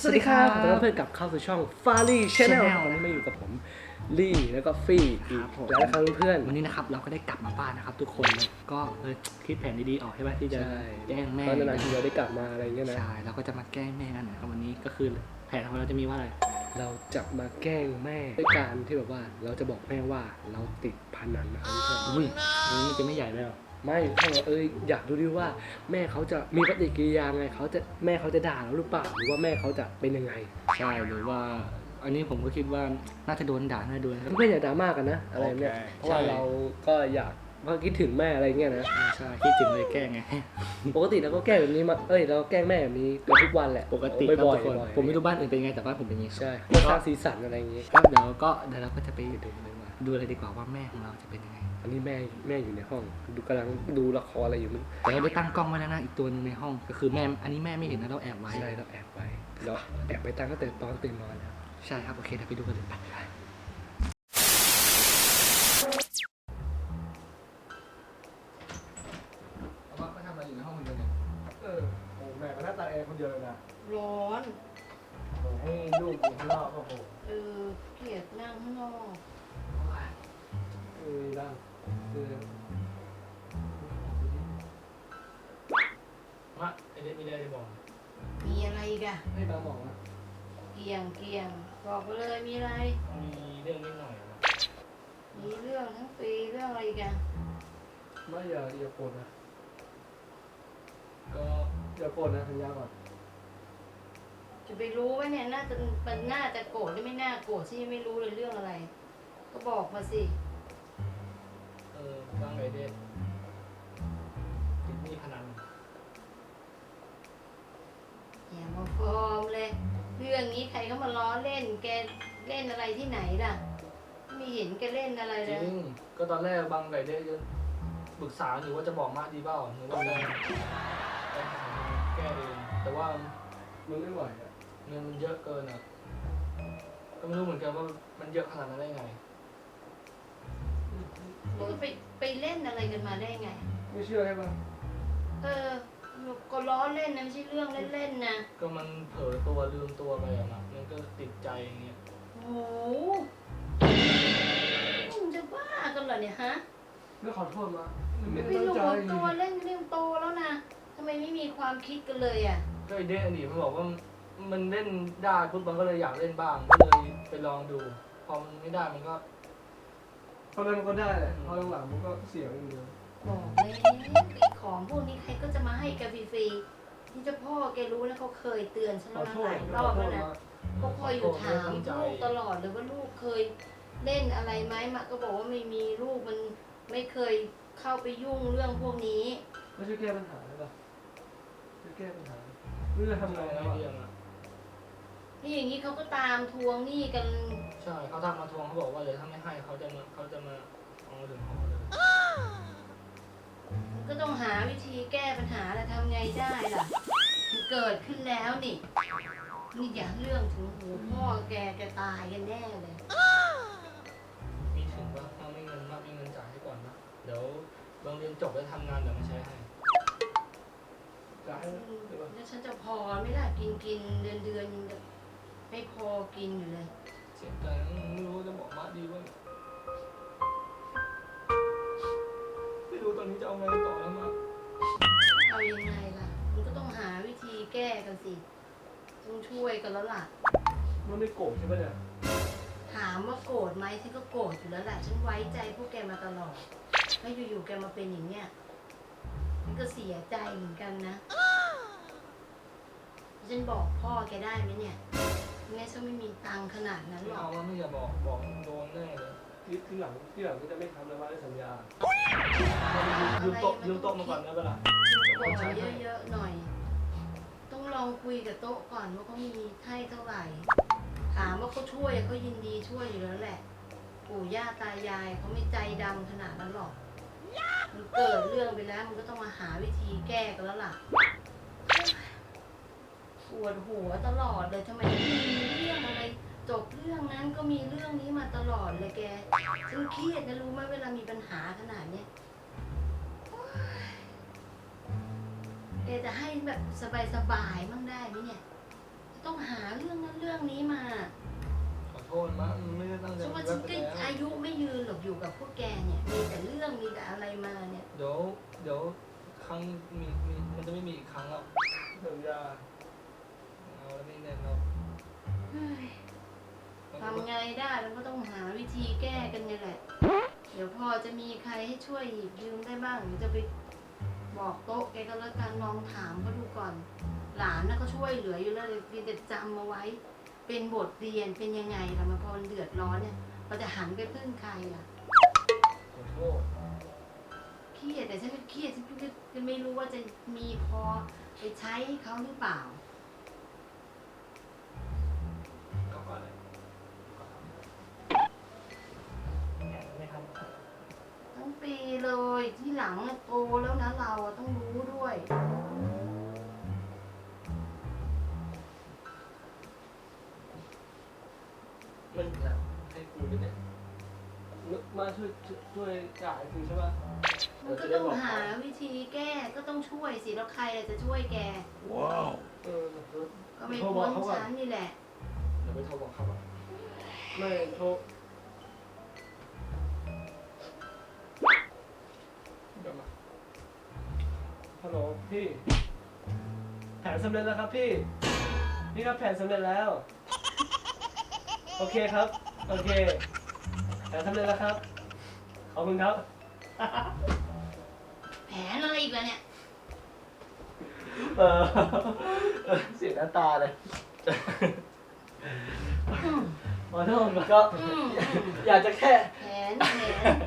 สวัสดีครับสวัสดีครับขอต้อนรับเพื่อนกลับเข้าสู่ช่อง f a r l y Channel Channel ตอนนี้มาอยู่กับผมลี่แล้วก็ฟี่อีกครับผม แล้วนะครับเพื่อนวันนี้นะครับเราก็ได้กลับมาบ้านนะครับ ทุกคนก็เออคิดแผนดีๆออกใช่ไหมที่จะใช่แกล้งแม่ตอนนานๆทีเราได้กลับมาอะไรเงี้ยนะ ใช่เราก็จะมาแกล้งแม่กันนะครับวันนี้ก็คือแผนของเราจะมีว่าอะไรเราจะมาแกล้งแม่ด้วยการที่แบบว่าเราจะบอกแม่ว่าเราติดพนันนะครับเพื่อนอุ้ยอันนี้มันจะไม่ใหญ่เลยเหรอ ไม่ถ้าว่าเอ้ยอยากดูดิว่า แม่เขาจะมีปฏิกิริยาไงเขาจะแม่เขาจะด่าเราหรือเปล่าหรือว่าแม่เขาจะเป็นยังไงใช่หรือว่า อันนี้ผมก็คิดว่าน่าจะโดนด่าน่าจะโดนนะครับ เพื่อนอย่าดราม่ากันนะอะไรเนี่ยโอเคเพราะว่าใช่เราก็อยากก็คิดถึงแม่อะไรเงี้ยนะใช่คิดถึงเลยแกล้งไง ปกติเราก็แกล้งแบบนี้มาเอ้ยเราแกล้งแม่แบบนี้เกือบทุกวันแหละปกติครับบ่อยทุกคนๆบ่อยๆผมไม่รู้บ้านอื่นเป็นไงแต่บ้านผมเป็นอย่างนี้ครับใช่เพื่อสร้างสีสันอะไรอย่างงี้ ครับเดี๋ยวก็เดี๋ยวเราก็จะไปดูเลยว่า ดูเลยดีกว่าว่าแม่ของเราจะเป็นยังไง อันนี้แม่แม่อยู่ในห้อง ดูกำลังดูละครอะไรอยู่มันแต่เราได้ตั้งกล้องไว้แล้วนะอีกตัวหนึงในห้องก็คือแม่อันนี้แม่ไม่เห็นนะเราแอบไว้ ใช่เราแอบไว้เราแอบไปตั้งตั้งแต่ตอนตื่นนอนแล้วใช่ครับ โอเคเดี๋ยวไปดูกันเลยไปว่าเขาทำอะไรอยู่ในห้องคนเดียวเนี่ยเออโอ้แม่ก็น่าตาแอร์คนเดียวเลยนะร้อน ให้ลูกอยู่ข้างนอกก็โหเออเกลียดนั่งข้างนอก เออดังเออว่าไอเด็กมีอะไรจะบอกมีอะไรอีกอะให้บางบอกนะเกียงเกียงบอกไปเลยมีอะไร มีเรื่องนิดหน่อยนะมีเรื่องทั้งปีเรื่องอะไรอีกอะไม่อย่าอย่าโกรธนะก็อย่าโกรธนะสัญญาก่อนจะไปรู้ไหมเนี่ยน่าจะมันน่าจะโกรธหรือไม่น่าโกรธที่ไม่รู้เลยเรื่องอะไร ก็บอกมาสิเออบางไอเด็กติดหนี้พนันอย่ามาฟอร์มเลย เรื่องนี้ใครเขามาล้อเล่น แกเล่นอะไรที่ไหนล่ะ ไม่เห็นแกเล่นอะไรจเลยริงก็ตอนแรกบางไก่เด้จะปรึกษาอยู่ว่าจะบอกมากดีเปล่าหรือว่าจะไปหาแก้เองแต่ว่ามันไม่ไหวอะเงินมันเยอะเกินอะก็ไม่รู้เหมือนกันว่ามันเยอะขนาดนั้นได้ไง แล้วก็ไปไปเล่นอะไรกันมาได้ไง ไม่เชื่อใช่ปะเออก็ล้อเล่นนะไม่ใช่เรื่องเล่นๆนะก็มันเผลอตัวลืมตัวไปอะนะมันก็ติดใจอย่างเงี้ยโอ้โหมึงจะบ้ากันเหรอเนี่ยฮะไม่ขอโทษมาไม่ไม่ตั้งรู้ใจตัวเล่นเล่นโตแล้วนะทำไมไม่มีความคิดกันเลยอะก็ไอเด้อดีมันบอกว่ามันเล่นได้ปุ๊บมันก็เลยอยากเล่นบ้างก็เลยไปลองดู พอมันไม่ได้มันก็ ตอนแรกมันก็ได้แหละพอหลังๆมันก็เสียอย่างเดียวบอกเลยไอ้ของพวกนี้ใครก็จะมาให้แกฟรีๆที่เจ้าพ่อแกรู้นะเขาเคยเตือนฉันขอแล้วนะโทหษลายขรออบโทแล้วษนะ นะก็คอยอยู่ถามลูกตลอดเลยว่าลูกเคยเล่นอะไรไหมมาก็บอกว่าไม่มีลูกมันไม่เคยเข้าไปยุ่งเรื่องพวกนี้ ไม่ช่วยแก้ปัญหาเลยปะช่วยแก้ปัญหาไม่รู้จะทำไงไอแล้วเดียอะอะ นี่อย่างนี้เขาก็ตามทวงหนี้กัน ใช่เขาทักมาทวงเขาบอกว่าเดี๋ยวถ้าไม่ให้เขาจะมาเขาจะมาเอาถึงหอเลยก็ต้องหาวิธีแก้ปัญหาแล้วทำไงได้ล่ะมันเกิดขึ้นแล้วนี่นี่อย่าเรื่องถึงหูพ่อแกแกตายกันแน่เลยมีถึงว่าถ้าไม่เงินมากมีเงินจ่ายให้ก่อนนะเดี๋ยวบางเรียนจบแล้วทำงานเดี๋ยวมาใช้ให้จ่ายนะเดี๋ยวก่อนแล้วฉันจะพอไหม่ล่ะกินกินเดือนเดือนยังจะ ไม่พอกินอยู่เลย เสียใจนะไม่รู้จะบอกมาดีว่าไม่รู้ตอนนี้จะเอาไงต่อแล้วมาเอายังไงล่ะ มันก็ต้องหาวิธีแก้กันสิ ต้องช่วยกันแล้วล่ะ มันไม่โกรธใช่ปะเนี่ยถามว่าโกรธไหมฉันก็โกรธอยู่แล้วแหละ ฉันไว้ใจพวกแกมาตลอด แล้วอยู่ๆแกมาเป็นอย่างเนี้ยฉันก็เสียใจเหมือนกันนะ ฉันบอกพ่อแกได้ไหมเนี่ย ไม่งั้นฉันไม่มีตังค์ขนาดนั้นไม่หรอเอากว่าไม่อย่าบอกบอกโดนแน่เลยที่ที่หลังที่หลังก็จะไม่ทำแล้วว่าได้สัญญายืมโต๊ะยืมโต๊ะมาก่อนได้ปะล่ะบอกเยอะๆหน่อย ต้องลองคุยกับโต๊ะก่อนว่าเขามีให้เท่าไหร่ ถามว่าเขาช่วยเขายินดีช่วยอยู่แล้วแหละ ปู่ย่าตายายเขาไม่ใจดำขนาดนั้นหรอก มันเกิดเรื่องไปแล้วมันก็ต้องมาหาวิธีแก้กันแล้วล่ะ ปวดหัวตลอดเลยทำไมไม่ ก็มีเรื่องนี้มาตลอดเลยแกฉันเครียดนะรู้ไหมเวลามีปัญหาขนาดเนี้ยโอ๊ยแกจะให้แบบสบายๆมั่งได้ไหมเนี่ย ต้องหาเรื่องนั้นเรื่องนี้มา ขอโทษมากมันไม่ได้ตั้งใจฉันว่าแล้ฉัวนไปก็แล้วอายุไม่ยืนหรอกอยู่กับพวกแกเนี่ยมีแต่เรื่องมีแต่อะไรมาเนี่ย เดี๋ยวเดี๋ยวครั้งมีมีมันจะไม่มีอีกครั้งแล้วสัญญาเอาแล้วไม่แน่นแล้ว เฮ้ยทำไงได้ เราก็ต้องหาวิธีแก้กันเนี่ยแหละ เดี๋ยวพอจะมีใครให้ช่วยหยิบยืมได้บ้างเดี๋ยวจะไปบอกโต๊ะแกก็แล้วกันลองถามเขาดูก่อน หลานน่ะก็ช่วยเหลืออยู่แล้วเลยเพียงแต่จำมาไว้ เป็นบทเรียนเป็นยังไงล่ะมาพอมันเดือดร้อนเนี่ยเราจะหันไปพึ่งใครอะขอโทษเครียดแต่ฉันไม่เครียดฉันก็ไม่รู้ว่าจะมีพอไปใช้ให้เขาหรือเปล่า ที่หลังอะโตแล้วนะเราอะต้องรู้ด้วย มันจะให้กูไปเนี่ยมาช่วยช่วยจ่ายคุณใช่ป่ะมันก็ต้องหาวิธีแก้ก็ต้องช่วยสิแล้วใครล่ะจะช่วยแกเออก็ไม่พ้นฉันนี่แหละเดี๋ยวไปโทรบอกเขาว่าไม่โทร ฮัลโหลพี่ แผนสำเร็จแล้วครับพี่ นี่ครับแผนสำเร็จแล้ว โอเคครับ โอเค แผนสำเร็จแล้วครับ ขอบคุณครับ แผนอะไรอีกล่ะเนี่ย เออเสียน้ำตาเลยอืม ขอโทษก็ อืมอยากจะแค่แผน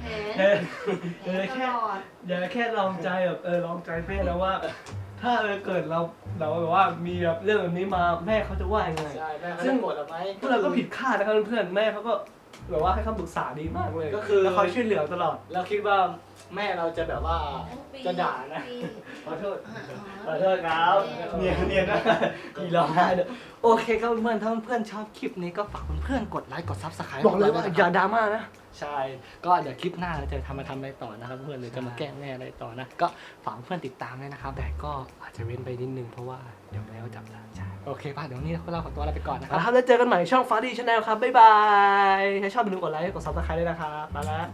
แผนแผนแค่แผเออนตแค่ลอดอยากจะแค่ลองใจแบบเออลองใจแม่แล้วว่า ถ้าเออเกิดเราเราแบบว่ามีแบบเรื่องแบบนี้มาแม่เขาจะว่ายังไง ใช่แม่เขาซึ่จะงโกรธเราไหมพวกเราก็ผิดคาดนะครับเพื่อนๆแม่เขาก็ แบบว่าให้คำปรึกษาดีมากเลยก็คือ แล้วคอยช่วยเหลือตลอด เราคิดว่าแม่เราจะแบบว่าทั้งปีจะด่านะทั้งปีขอโทษอ่าขอโทษครับเนียนเนียนนะอีร้องไห้เด้อโอเคครับเพื่อนๆถ้าเพื่อนๆชอบคลิปนี้ก็ฝากเพื่อนๆกดไลค์กดซับสไครต์บอกเลยว่าอย่าดราม่านะ ใช่ ก็เดี๋ยวคลิปหน้าเราจะทำมาทำอะไรต่อนะครับ เพื่อนหรือจะมาแกล้งแม่อะไรต่อนะ ก็ฝากเพื่อนติดตามด้วยนะครับ แต่ก็อาจจะเว้นไปนิดนึงเพราะว่าเดี๋ยวแล้วจับได้ใช่โอเคป่ะเดี๋ยววันนี้เราขอตัวลาไปก่อนนะคเอารับ ละครับแล้วเจอกันใหม่ช่องฟ้าดีชาแนลครับ บ๊ายบาย ถ้าชอบอย่าลืมกดไลค์กดซับสไครต์ด้วยนะครับมาแล้ว